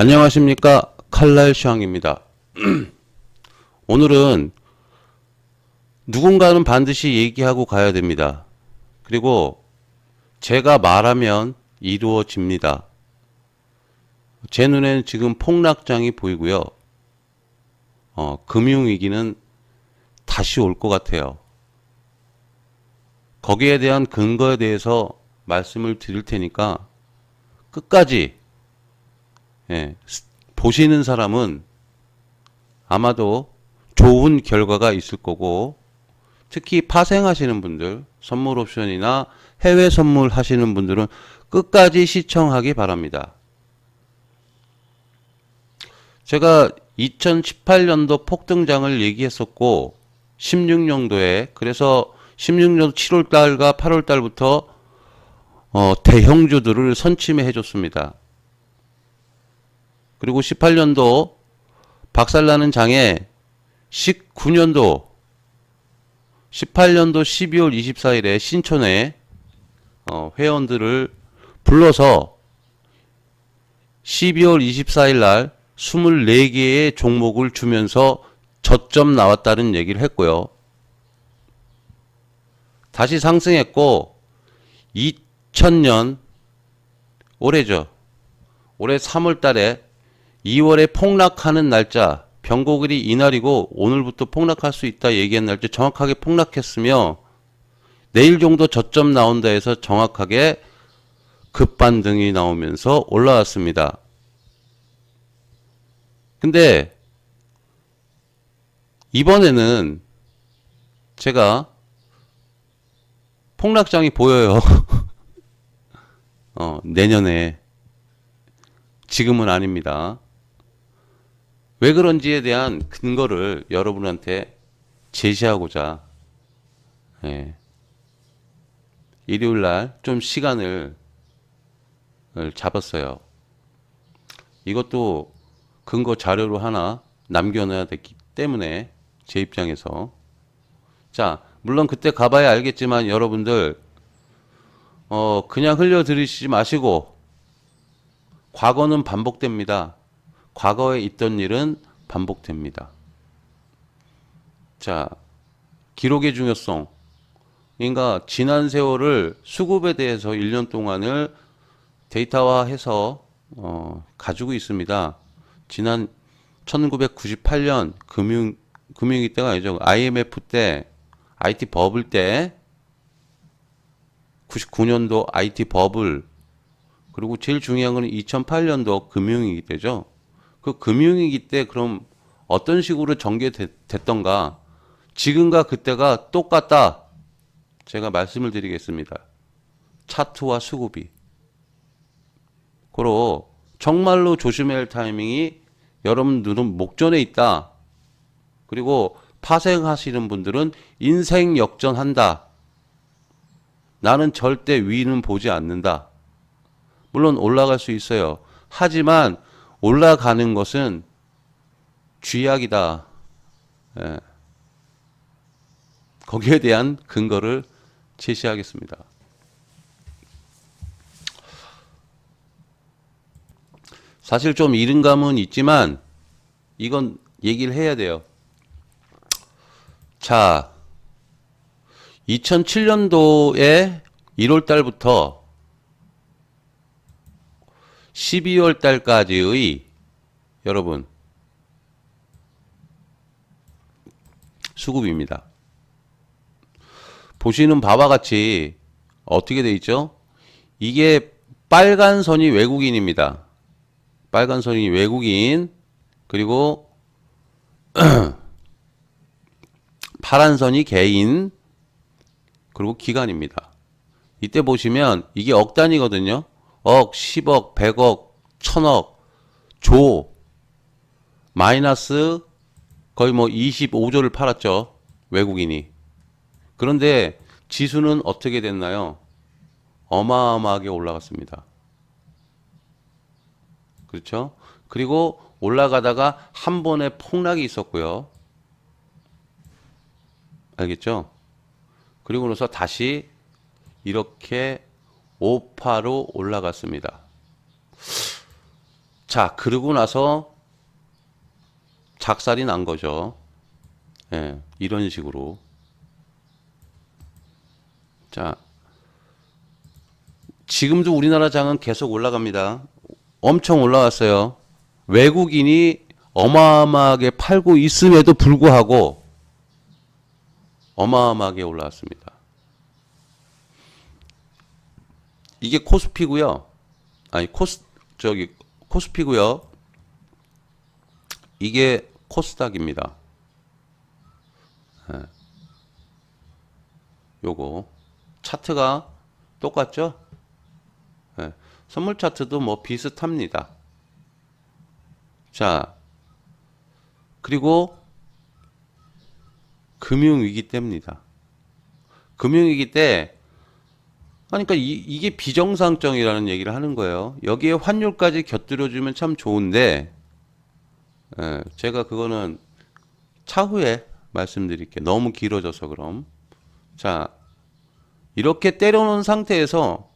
안녕하십니까 칼날 슈앙입니다. 오늘은 누군가는 반드시 얘기하고 가야 됩니다. 그리고 제가 말하면 이루어집니다. 제 눈에는 지금 폭락장이 보이고요. 어, 금융위기는 다시 올 것 같아요. 거기에 대한 근거에 대해서 말씀을 드릴 테니까 끝까지 예, 스- 보시는 사람은 아마도 좋은 결과가 있을 거고 특히 파생하시는 분들 선물 옵션이나 해외 선물 하시는 분들은 끝까지 시청하기 바랍니다. 제가 2018년도 폭등장을 얘기했었고 16년도에 그래서 16년 7월 달과 8월 달부터 어, 대형주들을 선침해 해줬습니다. 그리고 18년도 박살나는 장에 19년도 18년도 12월 24일에 신촌에 어, 회원들을 불러서 12월 24일 날 24개의 종목을 주면서 저점 나왔다는 얘기를 했고요. 다시 상승했고 2000년 올해죠. 올해 3월 달에 2월에 폭락하는 날짜 병고글이 이날이고 오늘부터 폭락할 수 있다 얘기한 날짜 정확하게 폭락했으며 내일 정도 저점 나온다 해서 정확하게 급반등이 나오면서 올라왔습니다. 근데 이번에는 제가 폭락장이 보여요. 어, 내년에 지금은 아닙니다. 왜 그런지에 대한 근거를 여러분한테 제시하고자 예, 일요일 날 좀 시간을 잡았어요. 이것도 근거 자료로 하나 남겨놔야 됐기 때문에 제 입장에서 자 물론 그때 가봐야 알겠지만 여러분들 어 그냥 흘려 들으시지 마시고 과거는 반복됩니다. 과거에 있던 일은 반복됩니다. 자, 기록의 중요성. 그러니까 지난 세월을 수급에 대해서 1년 동안을 데이터화해서 어, 가지고 있습니다. 지난 1998년 금융 금융위기 때가 아니죠. IMF 때 IT 버블 때 99년도 IT 버블 그리고 제일 중요한 건 2008년도 금융위기 때죠. 그 금융위기 때 그럼 어떤 식으로 전개됐던가 지금과 그때가 똑같다. 제가 말씀을 드리겠습니다. 차트와 수급이. 고로 정말로 조심해야 할 타이밍이 여러분 눈은 목전에 있다. 그리고 파생하시는 분들은 인생 역전한다. 나는 절대 위는 보지 않는다. 물론 올라갈 수 있어요. 하지만 올라가는 것은 쥐약이다. 예. 거기에 대한 근거를 제시하겠습니다. 사실 좀 이른 감은 있지만 이건 얘기를 해야 돼요. 자, 2007년도에 1월 달부터 12월 달까지의 여러분 수급입니다. 보시는 바와 같이 어떻게 돼 있죠? 이게 빨간 선이 외국인입니다. 빨간 선이 외국인 그리고 파란 선이 개인 그리고 기간입니다. 이때 보시면 이게 억 단위거든요. 억, 10억, 100억, 1000억, 조, 마이너스 거의 뭐 25조를 팔았죠. 외국인이. 그런데 지수는 어떻게 됐나요? 어마어마하게 올라갔습니다. 그렇죠? 그리고 올라가다가 한 번에 폭락이 있었고요. 알겠죠? 그리고 나서 다시 이렇게 5파로 올라갔습니다. 자, 그러고 나서 작살이 난 거죠. 예, 이런 식으로. 자, 지금도 우리나라 장은 계속 올라갑니다. 엄청 올라왔어요. 외국인이 어마어마하게 팔고 있음에도 불구하고 어마어마하게 올라왔습니다. 이게 코스피고요. 아니 코스 저기 코스피고요. 이게 코스닥입니다. 예. 요거 차트가 똑같죠? 예. 선물 차트도 뭐 비슷합니다. 자, 그리고 금융위기 때입니다. 금융위기 때, 그러니까 이, 이게 비정상적이라는 얘기를 하는 거예요. 여기에 환율까지 곁들여주면 참 좋은데, 예, 제가 그거는 차후에 말씀드릴게요. 너무 길어져서 그럼. 자, 이렇게 때려놓은 상태에서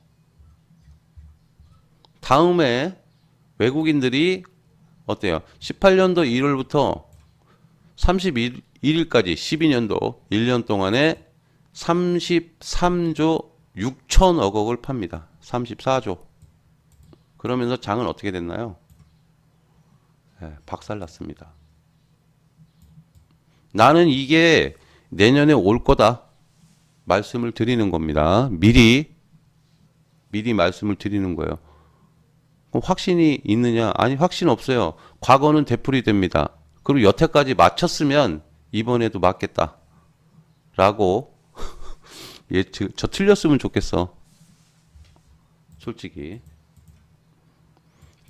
다음에 외국인들이 어때요? 18년도 1월부터 31일까지 12년도 1년 동안에 33조 6천억 억을 팝니다. 34조. 그러면서 장은 어떻게 됐나요? 예, 박살났습니다. 나는 이게 내년에 올 거다. 말씀을 드리는 겁니다. 미리, 미리 말씀을 드리는 거예요. 확신이 있느냐? 아니, 확신 없어요. 과거는 되풀이 됩니다. 그리고 여태까지 맞췄으면 이번에도 맞겠다. 라고, 예, 저, 저 틀렸으면 좋겠어. 솔직히.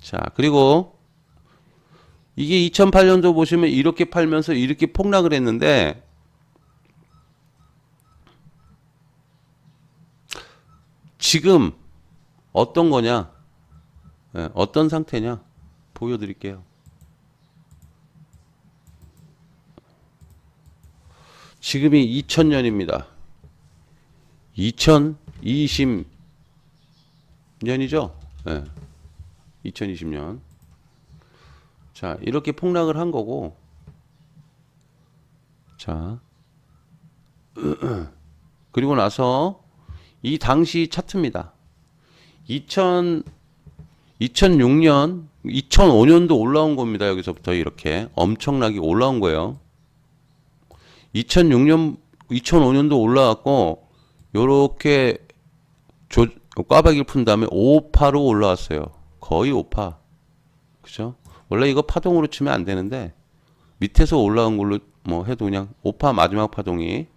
자, 그리고 이게 2008년도 보시면 이렇게 팔면서 이렇게 폭락을 했는데, 지금 어떤 거냐? 예, 어떤 상태냐? 보여드릴게요. 지금이 2000년입니다. 2020년이죠? 예. 2020년. 자, 이렇게 폭락을 한 거고, 자, 그리고 나서 이 당시 차트입니다. 2000, 2006년, 2005년도 올라온 겁니다. 여기서부터 이렇게 엄청나게 올라온 거예요. 2006년, 2005년도 올라왔고, 요렇게 조, 꽈배기를 푼 다음에 5파로 올라왔어요. 거의 5파. 그죠? 원래 이거 파동으로 치면 안 되는데, 밑에서 올라온 걸로 뭐 해도 그냥 5파 마지막 파동이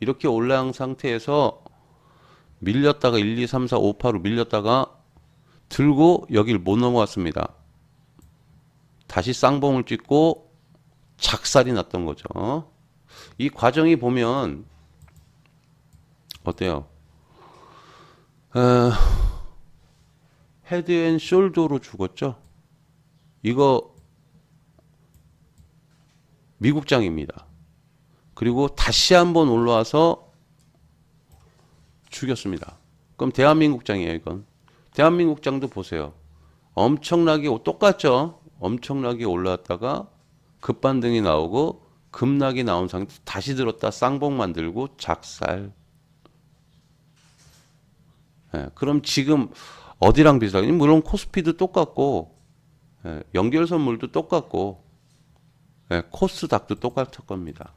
이렇게 올라온 상태에서 밀렸다가 1, 2, 3, 4, 5파로 밀렸다가 들고 여길 못 넘어갔습니다. 다시 쌍봉을 찍고 작살이 났던 거죠. 이 과정이 보면 어때요? 어, 헤드 앤 숄더로 죽었죠. 이거 미국장입니다. 그리고 다시 한번 올라와서 죽였습니다. 그럼 대한민국장이에요, 이건. 대한민국장도 보세요. 엄청나게 똑같죠? 엄청나게 올라왔다가 급반등이 나오고 급락이 나온 상태 다시 들었다 쌍봉 만들고 작살. 예, 그럼 지금 어디랑 비슷하게? 물론 코스피도 똑같고 예, 연결선물도 똑같고 예, 코스닥도 똑같을 겁니다.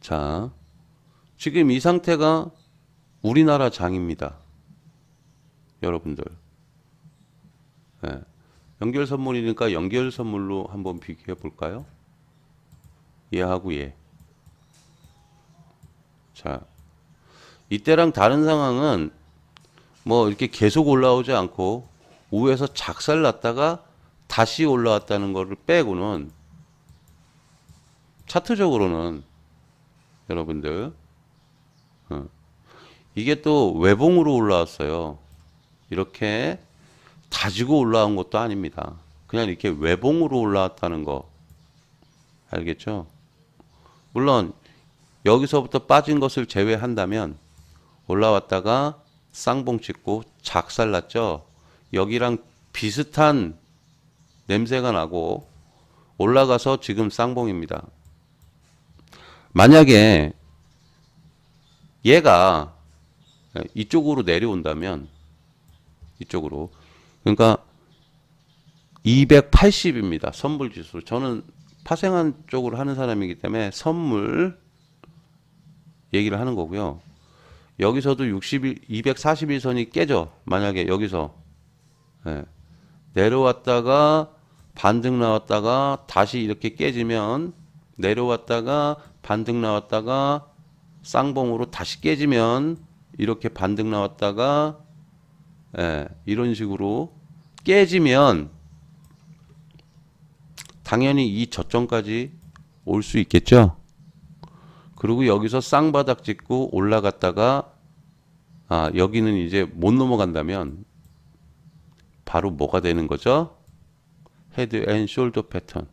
자, 지금 이 상태가 우리나라 장입니다. 여러분들. 예, 연결 선물이니까 연결 선물로 한번 비교해 볼까요? 얘하고 얘. 자, 이때랑 다른 상황은 뭐 이렇게 계속 올라오지 않고 우에서 작살 났다가 다시 올라왔다는 거를 빼고는 차트적으로는 여러분들 어, 이게 또 외봉으로 올라왔어요. 이렇게 다지고 올라온 것도 아닙니다. 그냥 이렇게 외봉으로 올라왔다는 거 알겠죠? 물론 여기서부터 빠진 것을 제외한다면 올라왔다가 쌍봉 찍고 작살 났죠. 여기랑 비슷한 냄새가 나고 올라가서 지금 쌍봉입니다. 만약에 얘가 이쪽으로 내려온다면 이쪽으로 그러니까 280입니다. 선물 지수. 저는 파생한 쪽으로 하는 사람이기 때문에 선물 얘기를 하는 거고요. 여기서도 61, 241선이 깨져. 만약에 여기서 예, 내려왔다가 반등 나왔다가 다시 이렇게 깨지면 내려왔다가 반등 나왔다가 쌍봉으로 다시 깨지면 이렇게 반등 나왔다가 예, 이런 식으로 깨지면 당연히 이 저점까지 올 수 있겠죠. 그리고 여기서 쌍바닥 찍고 올라갔다가 아 여기는 이제 못 넘어간다면 바로 뭐가 되는 거죠? 헤드 앤 숄더 패턴.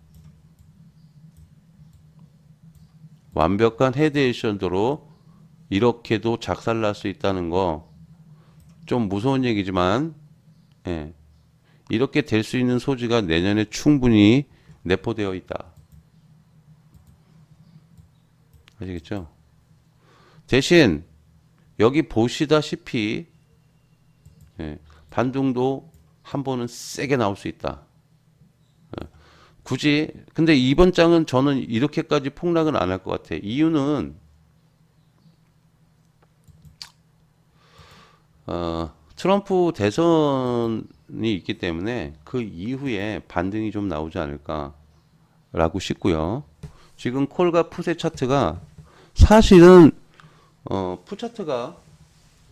완벽한 헤드 앤 숄더로 이렇게도 작살날 수 있다는 거 좀 무서운 얘기지만 예, 이렇게 될 수 있는 소지가 내년에 충분히 내포되어 있다. 아시겠죠? 대신 여기 보시다시피 예, 반등도 한 번은 세게 나올 수 있다. 예, 굳이 근데 이번 장은 저는 이렇게까지 폭락은 안 할 것 같아. 이유는 어, 트럼프 대선이 있기 때문에 그 이후에 반등이 좀 나오지 않을까라고 싶고요. 지금 콜과 풋의 차트가 사실은 어, 풋 차트가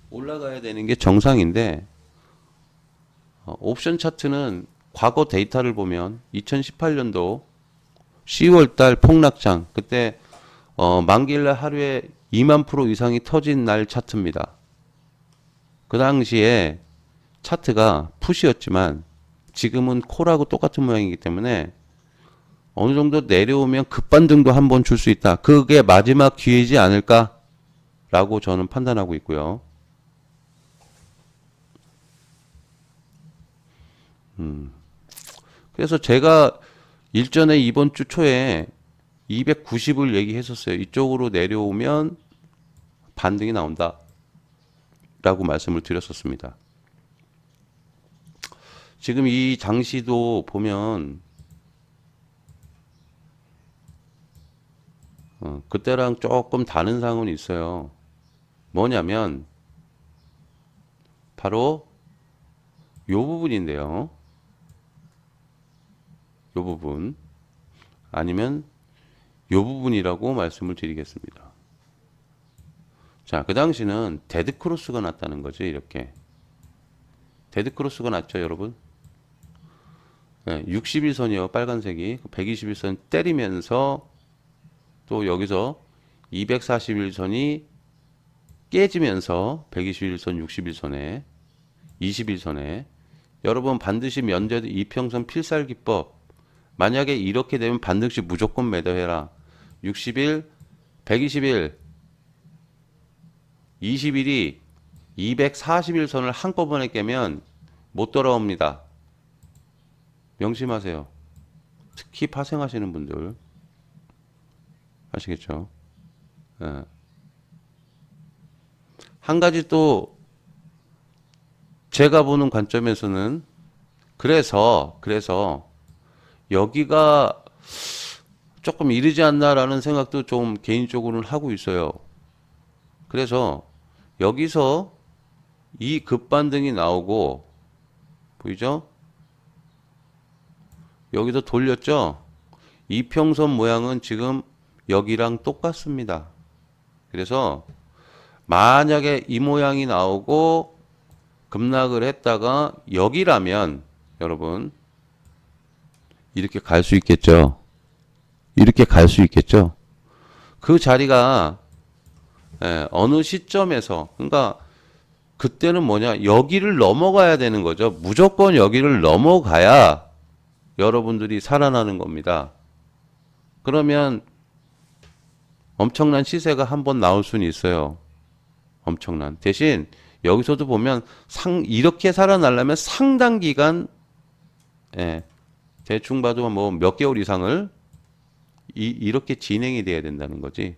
올라가야 되는 게 정상인데 어, 옵션 차트는 과거 데이터를 보면 2018년도 10월 달 폭락장 그때 어, 만기일날 하루에 2만 프로 이상이 터진 날 차트입니다. 그 당시에 차트가 풋이었지만 지금은 콜하고 똑같은 모양이기 때문에 어느 정도 내려오면 급반등도 한 번 줄 수 있다. 그게 마지막 기회이지 않을까라고 저는 판단하고 있고요. 음. 그래서 제가 일전에 이번 주 초에 290을 얘기했었어요. 이쪽으로 내려오면 반등이 나온다. 라고 말씀을 드렸었습니다. 지금 이 장시도 보면 어, 그때랑 조금 다른 상은 있어요. 뭐냐면 바로 요 부분인데요. 요 부분 아니면 요 부분이라고 말씀을 드리겠습니다. 자, 그 당시는 데드 크로스가 났다는 거죠, 이렇게. 데드 크로스가 났죠, 여러분? 네, 61선이요, 빨간색이. 121선 때리면서 또 여기서 241선이 깨지면서 121선, 61선에 21선에 여러분 반드시 면제도 이평선 필살 기법 만약에 이렇게 되면 반드시 무조건 매도해라. 61, 121, 20일이 241선을 한꺼번에 깨면 못 돌아옵니다. 명심하세요. 특히 파생하시는 분들. 아시겠죠? 예. 한 가지 또 제가 보는 관점에서는 그래서 그래서 여기가 조금 이르지 않나라는 생각도 좀 개인적으로는 하고 있어요. 그래서 여기서 이 급반등이 나오고 보이죠? 여기서 돌렸죠? 이평선 모양은 지금 여기랑 똑같습니다. 그래서 만약에 이 모양이 나오고 급락을 했다가 여기라면 여러분 이렇게 갈 수 있겠죠. 이렇게 갈 수 있겠죠. 그 자리가 예, 어느 시점에서 그러니까 그때는 뭐냐 여기를 넘어가야 되는 거죠. 무조건 여기를 넘어가야 여러분들이 살아나는 겁니다. 그러면 엄청난 시세가 한 번 나올 수는 있어요. 엄청난. 대신 여기서도 보면 상 이렇게 살아나려면 상당 기간 예, 대충 봐도 뭐 몇 개월 이상을 이, 이렇게 진행이 돼야 된다는 거지.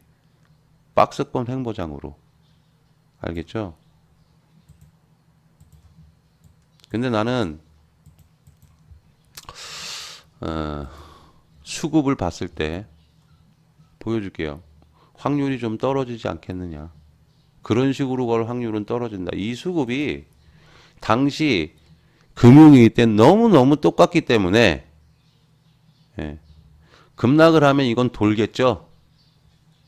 박스권 횡보장으로. 알겠죠? 근데 나는 어, 수급을 봤을 때 보여줄게요. 확률이 좀 떨어지지 않겠느냐. 그런 식으로 걸 확률은 떨어진다. 이 수급이 당시 금융위기 때 너무너무 똑같기 때문에 예, 급락을 하면 이건 돌겠죠.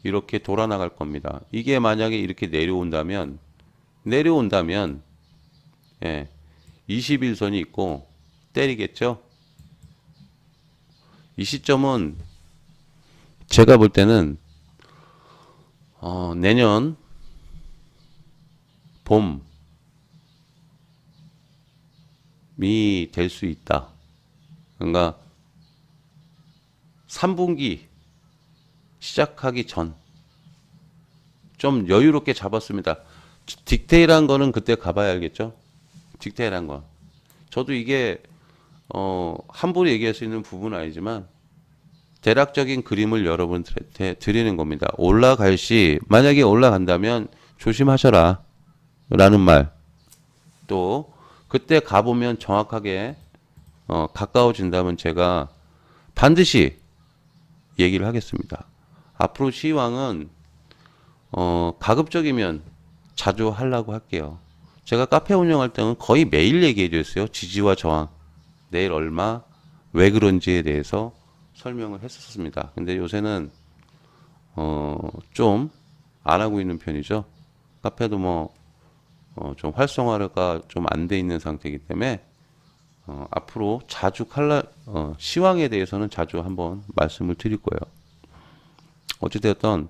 이렇게 돌아 나갈 겁니다. 이게 만약에 이렇게 내려온다면 내려온다면 예, 21선이 있고 때리겠죠. 이 시점은 제가 볼 때는 어, 내년 봄이 될 수 있다. 그러니까 3분기 시작하기 전 좀 여유롭게 잡았습니다. 딕테일한 거는 그때 가봐야 알겠죠? 딕테일한 거. 저도 이게 어, 함부로 얘기할 수 있는 부분은 아니지만 대략적인 그림을 여러분들한테 드리는 겁니다. 올라갈 시 만약에 올라간다면 조심하셔라 라는 말. 또 그때 가보면 정확하게 어, 가까워진다면 제가 반드시 얘기를 하겠습니다. 앞으로 시황은 어, 가급적이면 자주 하려고 할게요. 제가 카페 운영할 때는 거의 매일 얘기해 줬어요. 지지와 저항. 내일 얼마, 왜 그런지에 대해서 설명을 했었습니다. 근데 요새는, 어, 좀 안 하고 있는 편이죠. 카페도 뭐, 어, 좀 활성화가 좀 안 돼 있는 상태이기 때문에, 어, 앞으로 자주 칼라, 어, 시황에 대해서는 자주 한번 말씀을 드릴 거예요. 어찌되었던,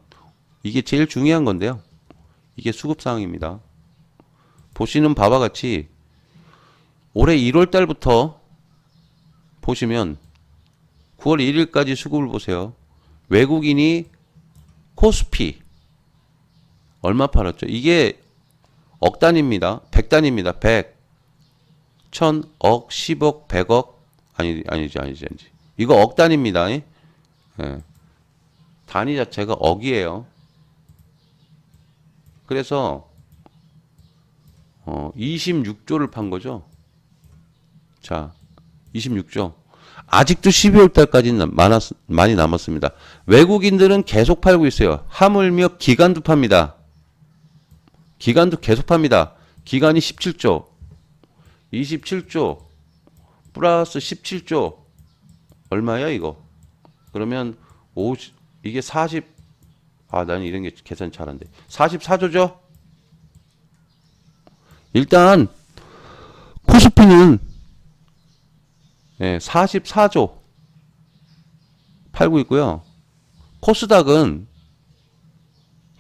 이게 제일 중요한 건데요. 이게 수급 상황입니다. 보시는 바와 같이 올해 1월 달부터 보시면 9월 1일까지 수급을 보세요. 외국인이 코스피 얼마 팔았죠? 이게 억 단위입니다. 100 단위입니다. 100. 1000억, 10억, 100억 아니 아니지 아니지 아니지. 이거 억 단위입니다. 예. 단위 자체가 억이에요. 그래서 어, 26조를 판 거죠. 자, 26조. 아직도 12월 달까지는 많았, 많이 남았습니다. 외국인들은 계속 팔고 있어요. 하물며 기간도 팝니다. 기간도 계속 팝니다. 기간이 17조. 27조. 플러스 17조. 얼마야, 이거? 그러면 50, 이게 40, 아, 나는 이런 게 계산 잘 안 돼. 44조죠? 일단 코스피는 예, 44조 팔고 있고요. 코스닥은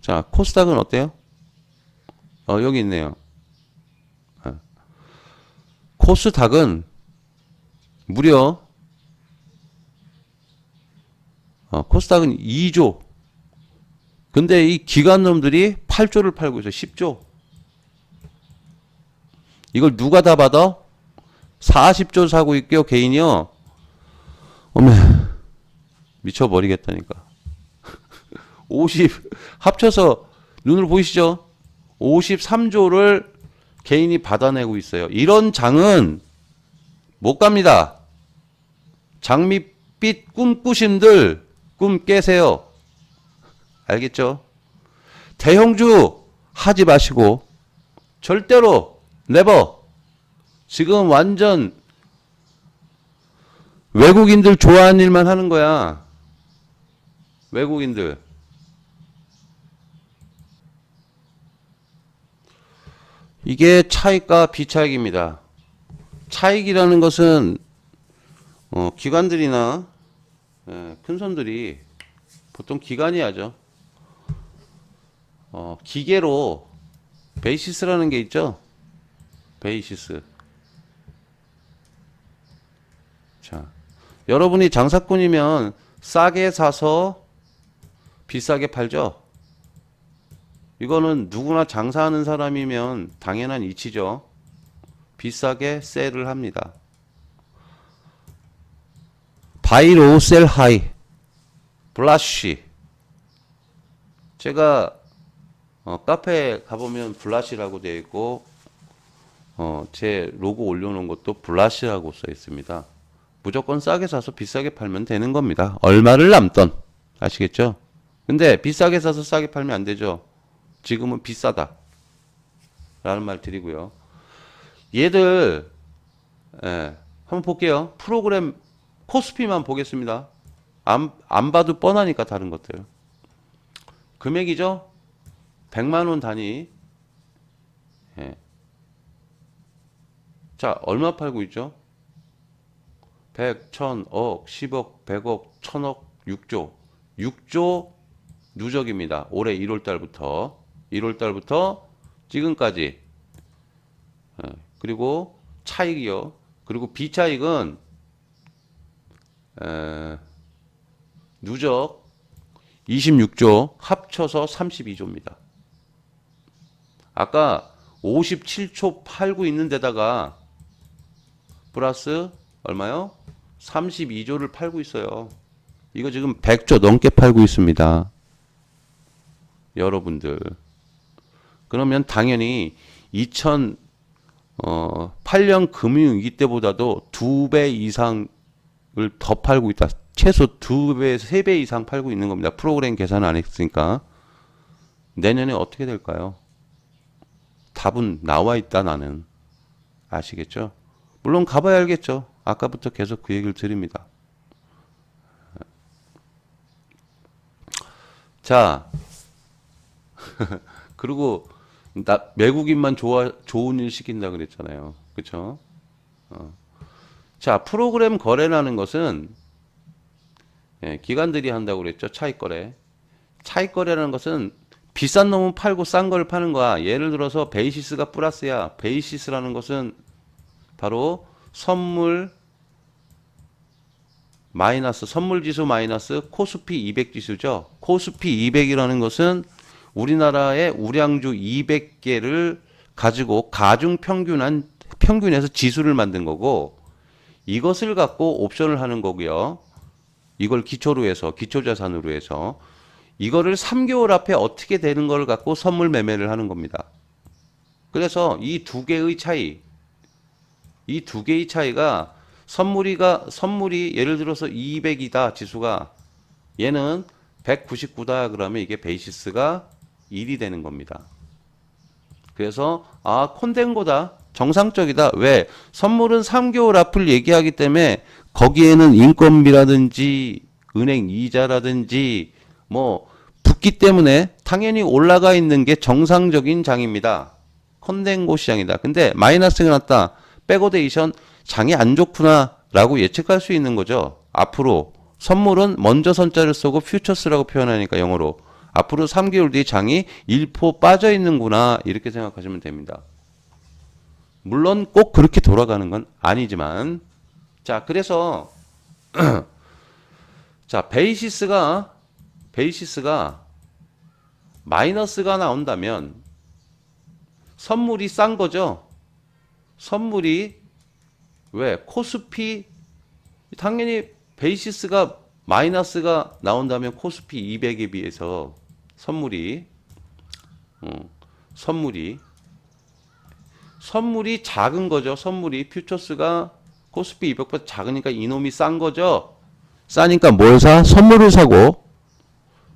자, 코스닥은 어때요? 어, 여기 있네요. 아. 코스닥은 무려 어, 코스닥은 2조 근데 이 기관 놈들이 8조를 팔고 있어. 10조. 이걸 누가 다 받아? 40조 사고 있게요, 개인이요. 어메, 미쳐버리겠다니까. 50, 합쳐서, 눈으로 보이시죠? 53조를 개인이 받아내고 있어요. 이런 장은 못 갑니다. 장밋빛 꿈꾸신들 꿈 깨세요. 알겠죠? 대형주 하지 마시고 절대로 네버 지금 완전 외국인들 좋아하는 일만 하는 거야. 외국인들. 이게 차익과 비차익입니다. 차익이라는 것은 어, 기관들이나 예, 큰 손들이 보통 기관이 하죠. 어, 기계로 베이시스라는 게 있죠. 베이시스. 자, 여러분이 장사꾼이면 싸게 사서 비싸게 팔죠. 이거는 누구나 장사하는 사람이면 당연한 이치죠. 비싸게 셀을 합니다. 바이로 셀 하이 블라시 제가 어, 카페에 가보면 블라시라고 되어 있고 어, 제 로고 올려놓은 것도 블라시라고 써 있습니다. 무조건 싸게 사서 비싸게 팔면 되는 겁니다. 얼마를 남던 아시겠죠? 근데 비싸게 사서 싸게 팔면 안 되죠. 지금은 비싸다. 라는 말 드리고요. 얘들 예, 한번 볼게요. 프로그램 코스피만 보겠습니다. 안, 안 봐도 뻔하니까 다른 것들. 금액이죠? 100만 원 단위. 예. 자, 얼마 팔고 있죠? 100, 1000, 억, 10억, 100억, 1000억, 6조. 6조 누적입니다. 올해 1월 달부터 1월 달부터 지금까지. 예, 그리고 차익이요. 그리고 비차익은 에, 누적 26조 합쳐서 32조입니다. 아까 57초 팔고 있는 데다가 플러스 얼마요? 32조를 팔고 있어요. 이거 지금 100조 넘게 팔고 있습니다. 여러분들. 그러면 당연히 2008년 금융위기 때보다도 두 배 이상을 더 팔고 있다. 최소 두 배, 세 배 이상 팔고 있는 겁니다. 프로그램 계산 안 했으니까. 내년에 어떻게 될까요? 답은 나와 있다, 나는. 아시겠죠? 물론 가봐야 알겠죠. 아까부터 계속 그 얘기를 드립니다. 자, 그리고 나 외국인만 좋아 좋은 일 시킨다 그랬잖아요. 그렇죠? 어. 자, 프로그램 거래라는 것은 예, 기관들이 한다고 그랬죠. 차익 거래. 차익 거래라는 것은 비싼 놈은 팔고 싼 걸 파는 거야. 예를 들어서 베이시스가 플러스야. 베이시스라는 것은 바로 선물 마이너스 선물 지수 마이너스 코스피 200 지수죠. 코스피 200이라는 것은 우리나라의 우량주 200개를 가지고 가중 평균한 평균에서 지수를 만든 거고 이것을 갖고 옵션을 하는 거고요. 이걸 기초로 해서 기초 자산으로 해서 이거를 3개월 앞에 어떻게 되는 걸 갖고 선물 매매를 하는 겁니다. 그래서 이 두 개의 차이 이 두 개의 차이가 선물이가 선물이 예를 들어서 200이다 지수가 얘는 199다 그러면 이게 베이시스가 1이 되는 겁니다. 그래서 아 콘덴고다 정상적이다 왜 선물은 3개월 앞을 얘기하기 때문에 거기에는 인건비라든지 은행 이자라든지 뭐 붙기 때문에 당연히 올라가 있는 게 정상적인 장입니다. 컨덴고 시장이다. 근데 마이너스가 났다. 백오데이션 장이 안 좋구나라고 예측할 수 있는 거죠. 앞으로 선물은 먼저 선자를 쓰고 퓨처스라고 표현하니까 영어로 앞으로 3개월 뒤에 장이 1포 빠져 있는구나 이렇게 생각하시면 됩니다. 물론 꼭 그렇게 돌아가는 건 아니지만 자 그래서 자 베이시스가 베이시스가 마이너스가 나온다면 선물이 싼 거죠. 선물이 왜 코스피 당연히 베이시스가 마이너스가 나온다면 코스피 200에 비해서 선물이 어, 선물이 선물이 작은 거죠. 선물이 퓨처스가 코스피 200보다 작으니까 이놈이 싼 거죠. 싸니까 뭘 사? 선물을 사고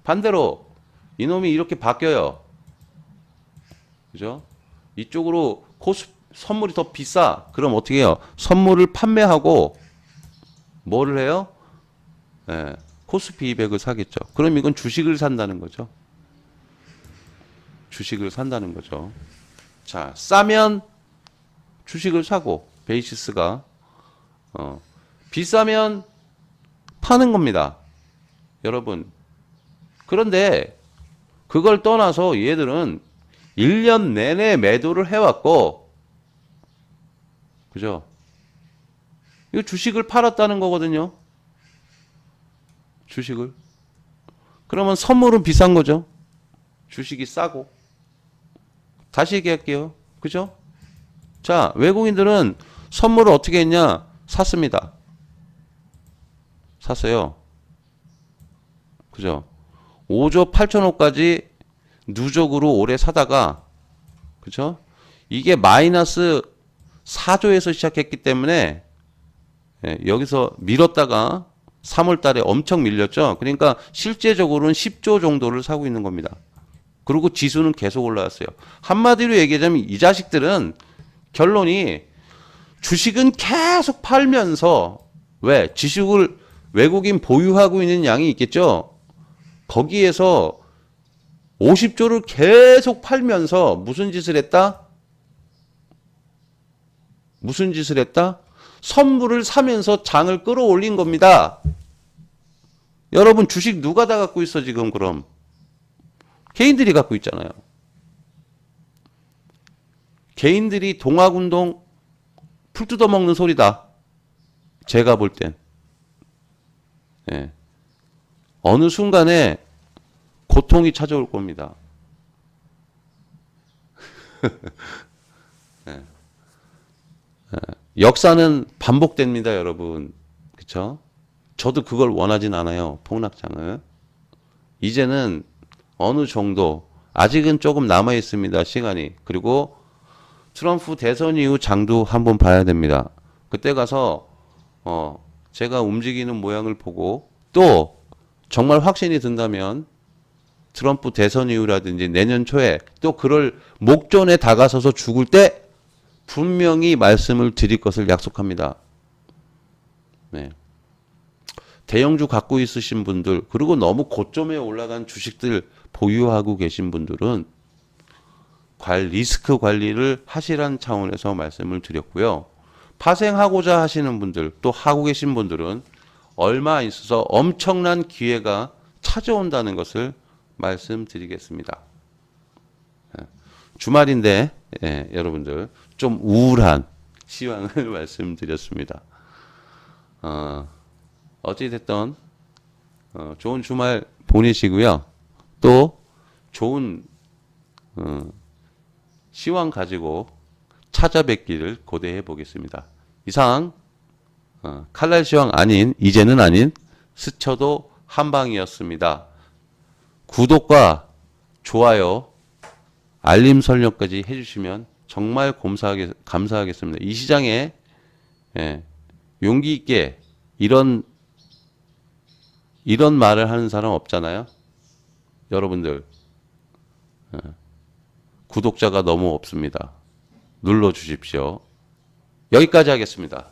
반대로 이놈이 이렇게 바뀌어요. 그죠? 이쪽으로 코스 선물이 더 비싸. 그럼 어떻게 해요? 선물을 판매하고 뭐를 해요? 예, 코스피 200을 사겠죠. 그럼 이건 주식을 산다는 거죠. 주식을 산다는 거죠. 자, 싸면 주식을 사고 베이시스가 어, 비싸면 파는 겁니다. 여러분. 그런데 그걸 떠나서 얘들은 1년 내내 매도를 해왔고, 그죠? 이거 주식을 팔았다는 거거든요. 주식을. 그러면 선물은 비싼 거죠. 주식이 싸고. 다시 얘기할게요. 그죠? 자, 외국인들은 선물을 어떻게 했냐? 샀습니다. 샀어요. 그죠? 5조 8천억까지 누적으로 올해 사다가 그죠? 이게 마이너스 4조에서 시작했기 때문에 예, 여기서 밀었다가 3월 달에 엄청 밀렸죠. 그러니까 실제적으로는 10조 정도를 사고 있는 겁니다. 그리고 지수는 계속 올라왔어요. 한마디로 얘기하자면 이 자식들은 결론이 주식은 계속 팔면서 왜 지식을 외국인 보유하고 있는 양이 있겠죠. 거기에서 50조를 계속 팔면서 무슨 짓을 했다? 무슨 짓을 했다? 선물을 사면서 장을 끌어올린 겁니다. 여러분 주식 누가 다 갖고 있어 지금 그럼? 개인들이 갖고 있잖아요. 개인들이 동학운동 풀 뜯어먹는 소리다. 제가 볼 땐. 예. 어느 순간에 고통이 찾아올 겁니다. 역사는 반복됩니다, 여러분. 그쵸? 저도 그걸 원하진 않아요, 폭락장을. 이제는 어느 정도, 아직은 조금 남아 있습니다, 시간이. 그리고 트럼프 대선 이후 장도 한번 봐야 됩니다. 그때 가서, 어, 제가 움직이는 모양을 보고 또 정말 확신이 든다면 트럼프 대선 이후라든지 내년 초에 또 그럴 목전에 다가서서 죽을 때 분명히 말씀을 드릴 것을 약속합니다. 네. 대형주 갖고 있으신 분들 그리고 너무 고점에 올라간 주식들 보유하고 계신 분들은 관 리스크 관리를 하시라는 차원에서 말씀을 드렸고요. 파생하고자 하시는 분들 또 하고 계신 분들은 얼마 있어서 엄청난 기회가 찾아온다는 것을 말씀드리겠습니다. 예, 주말인데 예, 여러분들 좀 우울한 시황을 말씀드렸습니다. 어, 어찌됐든 어, 좋은 주말 보내시고요. 또 좋은 어, 시황 가지고 찾아뵙기를 고대해 보겠습니다. 이상 어, 칼날 시황 아닌 이제는 아닌 스쳐도 한방이었습니다. 구독과 좋아요, 알림 설정까지 해주시면 정말 감사하게, 감사하겠습니다. 이 시장에 예, 용기 있게 이런 이런 말을 하는 사람 없잖아요. 여러분들 예, 구독자가 너무 없습니다. 눌러 주십시오. 여기까지 하겠습니다.